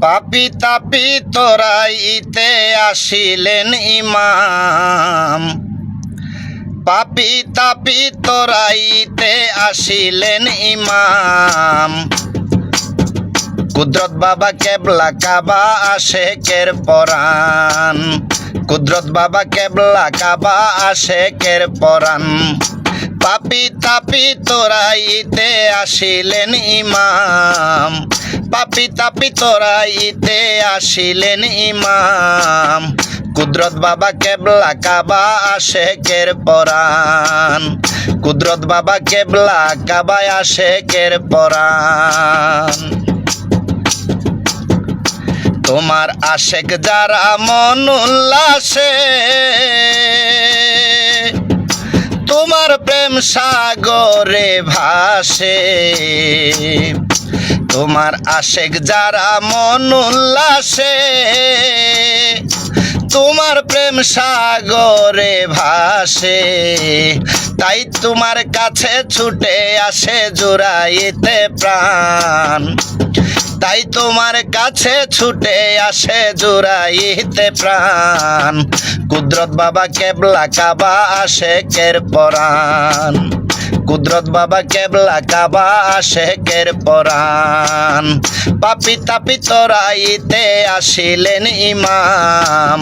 পাপি তাপি তোরাইতে আসিলেন ইমাম। পাপি তাপি তোরাইতে আসিলেন ইমাম। কুদরত বাবা কেবলা কাবা আশেকের পরাণ। কুদরত বাবা কেবলা কাবা আশেকের পরাণ। পাপি তাপি তোরাইতে আসিলেন ইমাম। পাপি তাপি তোরাইতে আসিলেন ইমাম। কুদরত বাবা কেবলা কাবা আশেকের পরাণ। কুদরত বাবা কেবলা কাবায় আশেকের পরাণ। তোমার আশেক যারা মন উল্লাসে, তোমার প্রেম সাগরে ভাসে। তোমার আশেক যারা মন উল্লাসে, তোমার প্রেম সাগরে ভাসে। তাই তোমার কাছে ছুটে আসে জোড়াইতে প্রাণ। তাই তোমার কাছে ছুটে আসে জোড়াইতে প্রাণ। কুদরত বাবা কেবলা কাবা আসে কের পরাণ। কুদরত বাবা কেবলা কাবা কের পরাণ। পাপি তাপি তোরাইতে আসিলেন ইমাম।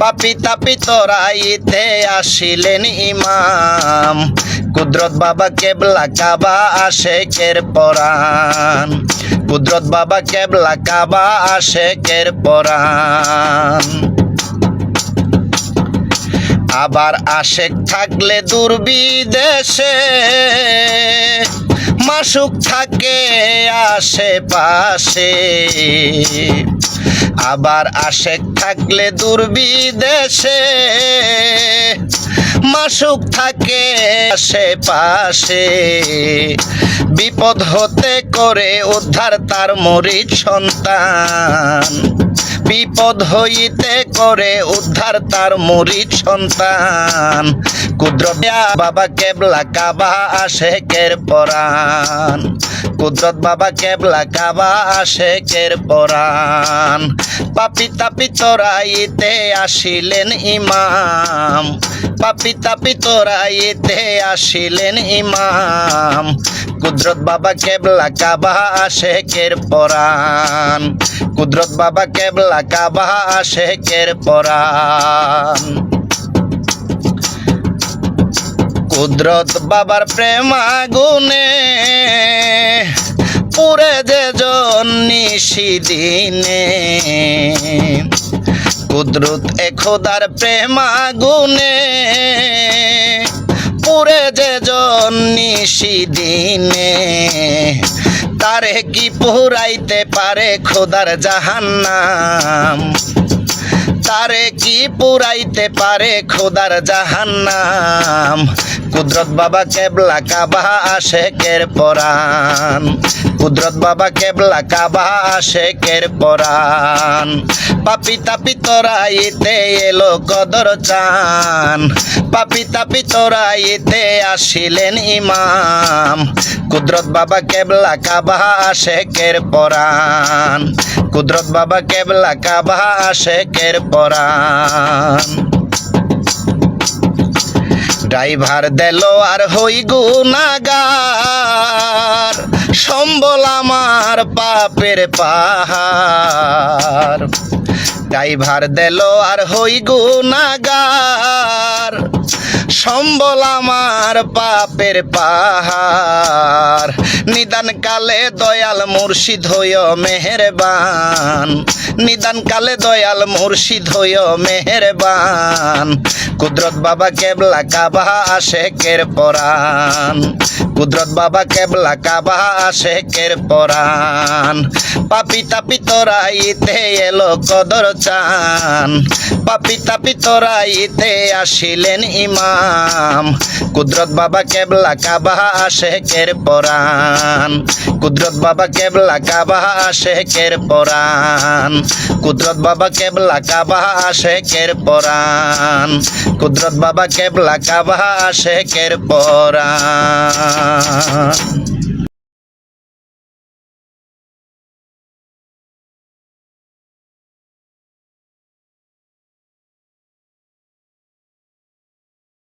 পাপি তাপি তোরাইতে আসিলেন ইমাম। কুদরত বাবা কেবলা কাবা কের পরাণ। কুদরত বাবা কেবলা কাবা কের পরাণ। আবার আশেক থাকলে দুর্বিদেশে, মাসুক থাকে আশেপাশে। আবার আশেক থাকলে দুর্বিদেশে, মাসুক থাকে আশেপাশে। বিপদ হতে করে উদ্ধার তার মরিচ সন্তান। বিপদ হইতে করে উদ্ধার তার মরিচ সন্তান। কুদরত বাবা কেবলা কাবা আশেকের পরাণ। কুদরত বাবা কেবলা কাবা আশেকের পরাণ। পাপি তাপি তোরাইতে আসিলেন ইমাম। পাপি তাপি তোরাইতে আসিলেন ইমাম। কুদরত বাবা কেবলা কাবা আশেকের পরাণ। কুদরত বাবা কেবলা কাবা আশেকের পরাণ। কুদরত বাবার প্রেম আগুনে পুরে যে জন্নিশি দিনে কুদরত এ খোদার প্রেম আগুনে পুরে যে জন্নিশি দিনে, তারে কি পুরাইতে পারে খোদার জাহান্নাম? তারে কি পুরাইতে পারে খোদার জাহান্নাম? কুদরত বাবা কেবলা কাবা আশেকের পরাণ। কুদরত বাবা কেবলা কাবা আশেকের পরাণ। পাপি তাপি তোরাইতে এলো কদর চান। পাপি তাপি তোরাইতে আসিলেন ইমাম। কুদরত বাবা কেবলা কাবা আশেকের পরাণ। কুদরত বাবা কেবলা কাবা আশেকের পরাণ। ড্রাইভার দিল আর হই গুনাগার। সম্বল আমার পাপের পাহাড়। ড্রাইভার দিল, আর হই গুনাগার। সম্বল আমার পাপের পাহাড়। নিদান কালে দয়াল মুর্শিদ হইয় মেহেরবান। নিদান কালে দয়াল মুর্শিদ হইয় মেহেরবান। কুদরত বাবা কেবলা কাবা আশেকের পরাণ। কুদরত বাবা কেবলা কাবা আশেকের পরাণ। পাপি তাপি তোরাইতে এলো কদর চান। পাপি তাপি তোরাইতে আসিলেন ইমাম। কুদরত বাবা কেবলা কাবা আশেকের পরাণ। কুদরত বাবা কেবলা কাবা আশেকের পরাণ। কুদরত বাবা কেবলা কাবা আশেকের পরাণ। কুদরত বাবা কেবলা কাবা আশেকের পরাণ।